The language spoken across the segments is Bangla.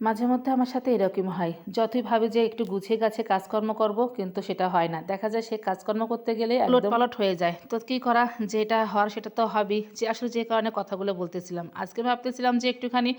মাঝে মধ্যে আমার সাথে এরকম হয়। যতই ভাবি যে একটু গুছিয়ে গাছে কাজকর্ম করব, কিন্তু সেটা হয় না। দেখা যায় সে কাজকর্ম করতে গেলে পালট হয়ে যায়। তো কি করা? যেটা হওয়ার সেটা তো হবেই। যে আসলে যে কারণে কথাগুলো বলতেছিলাম। আজকে ভাবতেছিলাম যে একটুখানি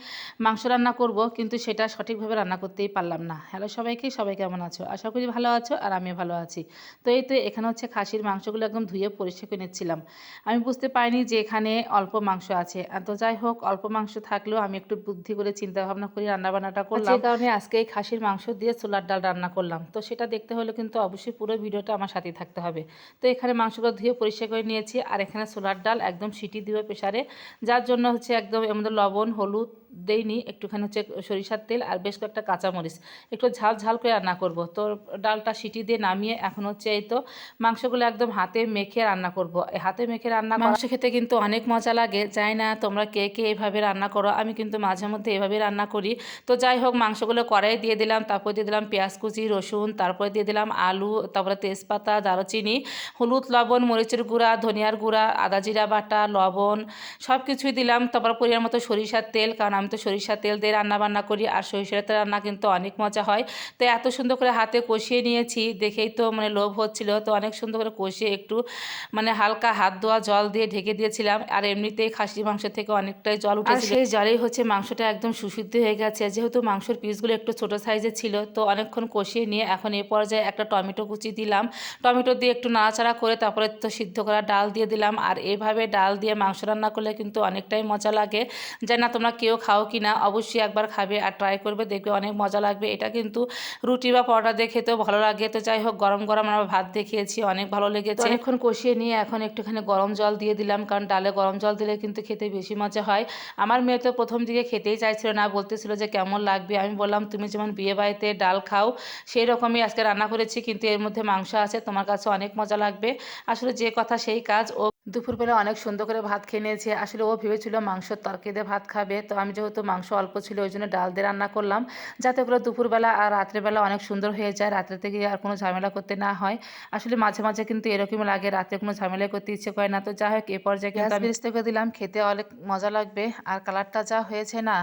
মাংস রান্না করব, কিন্তু সেটা সঠিকভাবে রান্না করতেই পারলাম না। হ্যালো সবাইকে, সবাই কেমন আছো? আশা করি ভালো আছো আর আমি ভালো আছি। তো এই তো এখানে হচ্ছে খাসির মাংসগুলো একদম ধুয়ে পরিষ্কার করে নিচ্ছিলাম। আমি বুঝতে পারিনি যে এখানে অল্প মাংস আছে। তো যাই হোক, অল্প মাংস থাকলেও আমি একটু বুদ্ধি করে চিন্তা ভাবনা করি রান্না বান্নাটা করলাম যে কারণে আজকে এই খাসির মাংস দিয়ে ছোলার ডাল রান্না করলাম। তো সেটা দেখতে হলে কিন্তু অবশ্যই পুরো ভিডিওটা আমার সাথেই থাকতে হবে। তো এখানে মাংসগুলো ধুয়ে পরিষ্কার করে নিয়েছি আর এখানে ছোলার ডাল একদম সিটি দিবে প্রেশারে যার জন্য হচ্ছে একদম মধ্যে লবণ হলুদ দেইনি একটুখানি হচ্ছে সরিষার তেল আর বেশ কয়েকটা কাঁচামরিচ। একটু ঝাল ঝাল করে রান্না করব। তো ডালটা সিটি দিয়ে নামিয়ে এখন হচ্ছে এই তো মাংসগুলো একদম হাতে মেখে রান্না করব। এই হাতে মেখে রান্না মাংস খেতে কিন্তু অনেক মজা লাগে। যাই না তোমরা কে কে এইভাবে রান্না করো। আমি কিন্তু মাঝে মধ্যে এভাবে রান্না করি। তো যাই হোক মাংসগুলো কড়াই দিয়ে দিলাম তারপর দিয়ে দিলাম পেঁয়াজ কুচি রসুন তারপরে দিয়ে দিলাম আলু তারপরে তেজপাতা দারুচিনি হলুদ লবণ মরিচের গুঁড়া ধনিয়ার গুঁড়া আদা জিরা বাটা লবণ সব কিছুই দিলাম তারপর পরিমাণ মতো সরিষার তেল কারণ আমি তো সরিষার তেল দিয়ে রান্না বান্না করি আর সরিষার তেল রান্না কিন্তু অনেক মজা হয়। তো এত সুন্দর করে হাতে কষিয়ে নিয়েছি দেখেই তো মানে লোভ হচ্ছিল তো অনেক সুন্দর করে কষিয়ে একটু মানে হালকা হাত ধোয়া জল দিয়ে ঢেকে দিয়েছিলাম আর এমনিতেই খাসি মাংস থেকে অনেকটাই জল উঠেছে সেই জলেই হচ্ছে মাংসটা একদম সুসিদ্ধ হয়ে গেছে যেহেতু মাংসের পিসগুলো একটু ছোট সাইজের ছিল, তো অনেকক্ষণ কষিয়ে নিয়ে এখন এ পর্যায়ে একটা টমেটো কুচি দিলাম। টমেটো দিয়ে একটু নাড়াচাড়া করে তারপরে তো সিদ্ধ করা ডাল দিয়ে দিলাম। আর এভাবে ডাল দিয়ে মাংস রান্না করলে কিন্তু অনেকটাই মজা লাগে। জানি না তোমরা কেউ খাও কি না, অবশ্যই একবার খাবে আর ট্রাই করবে, দেখবে অনেক মজা লাগবে। এটা কিন্তু রুটি বা পরোটা দিয়ে খেতেও ভালো লাগে। তো যাই হোক, গরম গরম আমরা ভাত দিয়ে খেয়েছি, অনেক ভালো লেগেছে। অনেকক্ষণ কষিয়ে নিয়ে এখন একটুখানি গরম জল দিয়ে দিলাম, কারণ ডালে গরম জল দিলে কিন্তু খেতে বেশি মজা হয়। আমার মেয়ে তো প্রথম দিকে খেতেই চাইছিল না, বলতেছিল যে কেমন লাগবে? আমি বললাম তুমি যেমন বিয়ে বাড়িতে ডাল খাও সেই রকমই আজকে রান্না করেছি কিন্তু এর মধ্যে মাংস আছে তোমার কাছে অনেক মজা লাগবে। আসলে যে কথা সেই কাজ। ও দুপুরবেলা অনেক সুন্দর করে ভাত খেয়ে নিয়েছে। আসলে ও ভেবেছিল মাংসর তরকারি দিয়ে ভাত খাবে তো আমি যেহেতু মাংস অল্প ছিল ওই জন্য ডাল দিয়ে রান্না করলাম। যাতে ওগুলো দুপুরবেলা আর রাত্রেবেলা অনেক সুন্দর হয়ে যায় রাত্রে থেকে আর কোনো ঝামেলা করতে না হয়। আসলে মাঝে মাঝে কিন্তু এরকম লাগে রাতে কোনো ঝামেলা করতে ইচ্ছে করে না। তো যাই হোক এ পর্যায়ে কিন্তু আমি দিলাম খেতে অনেক মজা লাগবে। আর কালারটা যা হয়েছে না।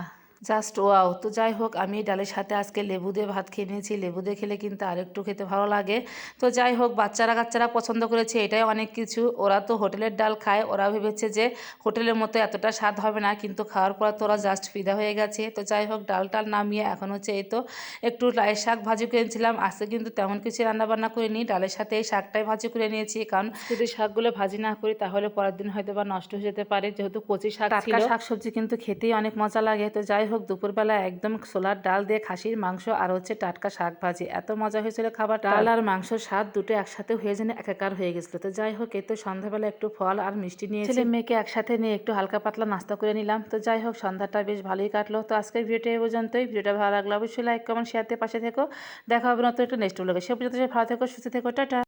Just wow. তো যাই হোক আমি ডালের সাথে আজকে লেবু দিয়ে ভাত খেয়ে নিয়েছি। লেবু দিয়ে খেলে কিন্তু আরেকটু খেতে ভালো লাগে। তো যাই হোক বাচ্চারা কাচ্চারা পছন্দ করেছে এটাই অনেক কিছু। ওরা তো হোটেলের ডাল খায় ওরা ভেবেছে যে হোটেলের মতো এতটা স্বাদ হবে না কিন্তু খাওয়ার পর তো ওরা জাস্ট ফিদা হয়ে গেছে। তো যাই হোক ডাল টাল নামিয়ে এখন হচ্ছে এই তো একটু লাইয়ের শাক ভাজি করেছিলাম আজকে কিন্তু তেমন কিছু রান্নাবান্না করিনি ডালের সাথে এই শাকটাই ভাজি করে নিয়েছি। কারণ যদি শাকগুলো ভাজি না করি তাহলে পরের দিন হয়তো বা নষ্ট হয়ে যেতে পারে। যেহেতু কচি শাক ছিল। শাক সবজি কিন্তু খেতেই অনেক মজা লাগে। তো যাই হোক দুপুরবেলা একদম ছোলার ডাল দিয়ে খাসির মাংস আর হচ্ছে টাটকা শাক ভাজি। এত মজা হয়েছিল খাবার ডাল আর মাংস স্বাদ দুটো একসাথে হয়ে যেন একাকার হয়ে গেছিল। তো যাই হোক এই তো সন্ধ্যাবেলা একটু ফল আর মিষ্টি নিয়ে ছেলে মেয়েকে একসাথে নিয়ে একটু হালকা পাতলা নাস্তা করে নিলাম। তো যাই হোক সন্ধ্যাটা বেশ ভালোই কাটলো। তো আজকের ভিডিওটা এই পর্যন্তই। ভিডিওটা ভালো লাগল অবশ্যই লাইক কমেন্ট শেয়ারতে পাশে থেকো। দেখা হবে নতুন একটু নেক্সট ব্লগে সে পর্যন্ত ভালো থেকো সুস্থ থেকো। টাটা।